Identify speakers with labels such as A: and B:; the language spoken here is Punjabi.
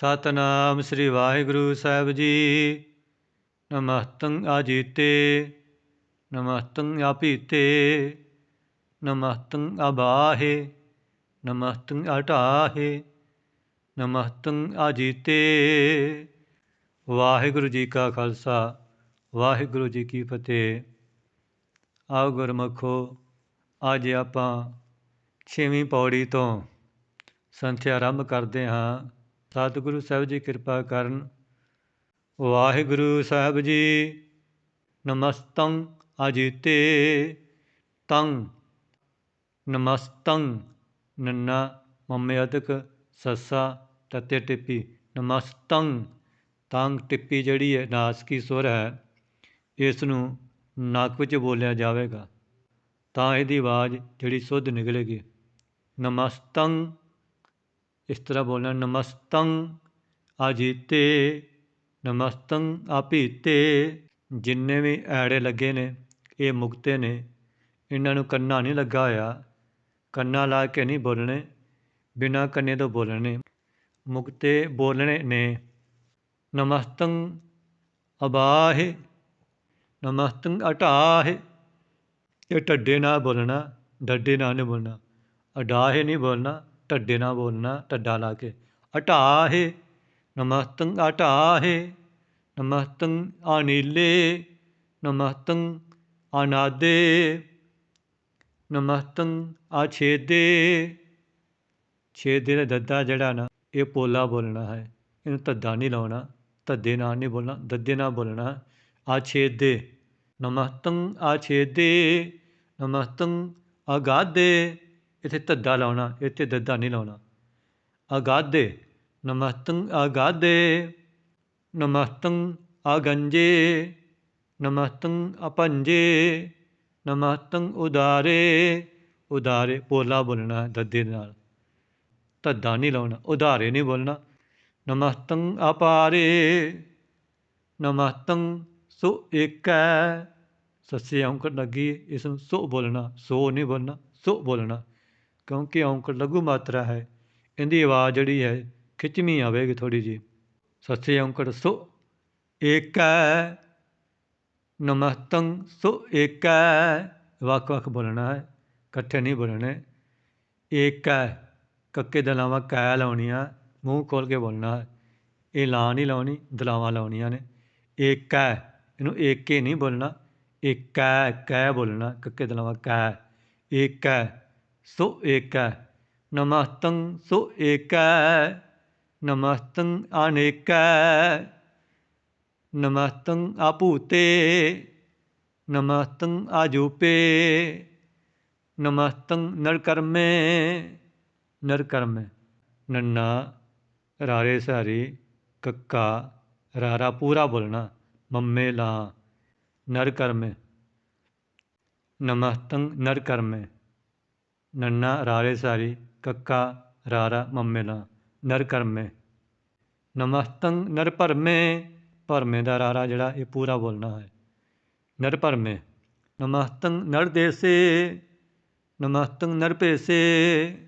A: ਸਤਨਾਮ ਸ੍ਰੀ ਵਾਹਿਗੁਰੂ ਸਾਹਿਬ ਜੀ। ਨਮਸਤੰ ਆਜੀਤੇ, ਨਮਸਤੰ ਆਪੀਤੇ, ਨਮਸਤੰ ਅਬਾਹੇ ਨਮਸਤੰ ਅਟਾਹੇ, ਨਮਸਤੰ ਆਜੀਤੇ। ਵਾਹਿਗੁਰੂ ਜੀ ਕਾ ਖਾਲਸਾ, ਵਾਹਿਗੁਰੂ ਜੀ ਕੀ ਫਤਿਹ। ਆਓ ਗੁਰਮਖੋ, ਅੱਜ ਆਪਾਂ ਛੇਵੀਂ ਪੌੜੀ ਤੋਂ ਸੰਥਿਆ ਆਰੰਭ ਕਰਦੇ ਹਾਂ। ਸਤਿਗੁਰੂ ਸਾਹਿਬ ਜੀ ਕਿਰਪਾ ਕਰਨ। ਵਾਹਿਗੁਰੂ ਸਾਹਿਬ ਜੀ, ਨਮਸਤੰ ਅਜੀਤੇ ਤੰ। ਨਮਸਤੰ ਨੰਨਾ ਮੰਮੇ ਅਦਕ ਸੱਸਾ ਤਤੇ ਟਿੱਪੀ। ਨਮਸਤੰ ਤੰਗ ਟਿੱਪੀ ਜਿਹੜੀ ਹੈ ਨਾਸਕੀ ਸੁਰ ਹੈ ਇਸ ਨੂੰ ਨੱਕ ਵਿੱਚ ਬੋਲਿਆ ਜਾਵੇਗਾ। ਤਾਂ ਇਹਦੀ ਆਵਾਜ਼ ਜਿਹੜੀ ਸੁੱਧ ਨਿਕਲੇਗੀ। ਨਮਸਤੰ ਇਸ ਤਰ੍ਹਾਂ ਬੋਲਣਾ, ਨਮਸਤੰ ਅਜੀਤੇ ਨਮਸਤੰ ਆਪੀਤੇ। ਜਿੰਨੇ ਵੀ ਐੜੇ ਲੱਗੇ ਨੇ, ਇਹ ਮੁਕਤੇ ਨੇ। ਇਹਨਾਂ ਨੂੰ ਕੰਨਾ ਨਹੀਂ ਲੱਗਾ ਹੋਇਆ। ਕੰਨਾ ਲਾ ਕੇ ਨਹੀਂ ਬੋਲਣੇ, ਬਿਨਾਂ ਕੰਨੇ ਤੋਂ ਬੋਲਣੇ। ਮੁਕਤੇ ਬੋਲਣੇ ਨੇ। ਨਮਸਤੰ ਅਬਾਹੇ, ਨਮਸਤੰ ਅਟਾਹੇ। ਇਹ ਢੱਡੇ ਨਾਲ ਬੋਲਣਾ ਡੱਡੇ ਨਾਲ ਨਹੀਂ ਬੋਲਣਾ। ਅਡਾਹੇ ਨਹੀਂ ਬੋਲਣਾ ਢੱਡੇ ਨਾਲ ਬੋਲਣਾ, ਢੱਡਾ ਲਾ ਕੇ। ਅਟਾਹੇ, ਨਮਸਤੰ ਅਟਾਹੇ, ਨਮਸਤੰ ਅਨੀਲੇ ਨਮਸਤੰ ਅਨਾਦੇ, ਨਮਸਤੰ ਆਛੇਦੇ ਛੇਦੇ ਦਾ ਦੱਦਾ ਜਿਹੜਾ ਨਾ, ਇਹ ਪੋਲਾ ਬੋਲਣਾ ਹੈ। ਇਹਨੂੰ ਧੱਦਾ ਨਹੀਂ ਲਾਉਣਾ, ਧੱਦੇ ਨਾਲ ਨਹੀਂ ਬੋਲਣਾ, ਦੱਦੇ ਨਾਲ ਬੋਲਣਾ। ਆਛੇਦੇ ਨਮਸਤੰ ਆਛੇਦੇ ਨਮਸਤੰ ਅਗਾਦੇ। ਇੱਥੇ ਧੱਦਾ ਲਾਉਣਾ, ਇੱਥੇ ਦੱਦਾ ਨਹੀਂ ਲਾਉਣਾ। ਅਗਾਦੇ ਨਮਸਤੰ ਅਗਾਦੇ ਨਮਸਤੰ ਅਗੰਜੇ ਨਮਸਤੰ ਅਪੰਜੇ, ਨਮਸਤੰ ਉਦਾਰੇ ਉਦਾਰੇ ਪੋਲਾ ਬੋਲਣਾ ਦੱਦੇ ਨਾਲ। ਧੱਦਾ ਨਹੀਂ ਲਾਉਣਾ, ਉਦਾਰੇ ਨਹੀਂ ਬੋਲਣਾ। ਨਮਸਤੰ ਅਪਾਰੇ, ਨਮਸਤੰ ਸੋ ਏਕੈ। ਸੱਸੇ ਔਂਕੜ ਲੱਗੀ ਇਸ ਨੂੰ ਸੋ ਬੋਲਣਾ, ਸੋ ਨਹੀਂ ਬੋਲਣਾ, ਸੋ ਬੋਲਣਾ। ਕਿਉਂਕਿ ਔਂਕੜ ਲਘੂ ਮਾਤਰਾ ਹੈ। ਇਹਦੀ ਆਵਾਜ਼ ਜਿਹੜੀ ਹੈ ਖਿੱਚਵੀਂ ਆਵੇਗੀ ਥੋੜੀ ਜੀ ਸੱਸੇ ਔਂਕੜ, ਸੋ ਏਕੈ ਨਮਸਤੰ ਸੋ ਏਕੈ। ਵੱਖ ਵੱਖ ਬੋਲਣਾ ਹੈ, ਇਕੱਠੇ ਨਹੀਂ ਬੋਲਣੇ। ਏਕੈ, ਕੱਕੇ ਦਲਾਵਾਂ ਕੈ ਲਾਉਣੀਆਂ, ਮੂੰਹ ਖੋਲ ਕੇ ਬੋਲਣਾ ਹੈ। ਇਹ ਲਾ ਨਹੀਂ ਲਾਉਣੀ, ਦਲਾਵਾਂ ਲਾਉਣੀਆਂ ਨੇ। ਏਕੈ, ਇਹਨੂੰ ਏਕੇ ਨਹੀਂ ਬੋਲਣਾ। ਏਕੈ, ਕੈ ਬੋਲਣਾ, ਕੱਕੇ ਦਲਾਵਾਂ ਕੈ। ਏਕੈ ਸੋ ਏਕੈ ਨਮਸਤੰ ਸੋ ਏਕੈ ਨਮਸਤੰ ਅਨੇਕੈ ਨਮਸਤੰ ਆਪੂਤੇ, ਨਮਸਤੰ ਆਜੂਪੇ, ਨਮਸਤੰ ਨਰਕਰਮੇ ਨਰਕਰਮੇ। ਨੰਨਾ, ਰਾਰੇ ਸਾਰੀ ਕੱਕਾ, ਰਾਰਾ ਪੂਰਾ ਬੋਲਣਾ, ਮੰਮੇ ਲਾ ਨਰ ਕਰਮੇ ਨਮਸਤੰ ਨਰ ਕਰਮੇ ਨੰਨਾ ਰਾਰੇ ਸਾਰੀ, ਕੱਕਾ ਰਾਰਾ ਮੰਮੇ ਲਾ ਨਰ ਕਰਮੇ। ਨਮਸਤੰ ਨਰ ਭਰਮੇ ਭਰਮੇ ਦਾ ਰਾਰਾ ਜਿਹੜਾ ਇਹ ਪੂਰਾ ਬੋਲਣਾ ਹੈ। ਨਰ ਭਰਮੇ, ਨਮਸਤੰ ਨਰ ਦੇਸੇ, ਨਮਸਤੰ ਨਰ ਭੇਸੇ।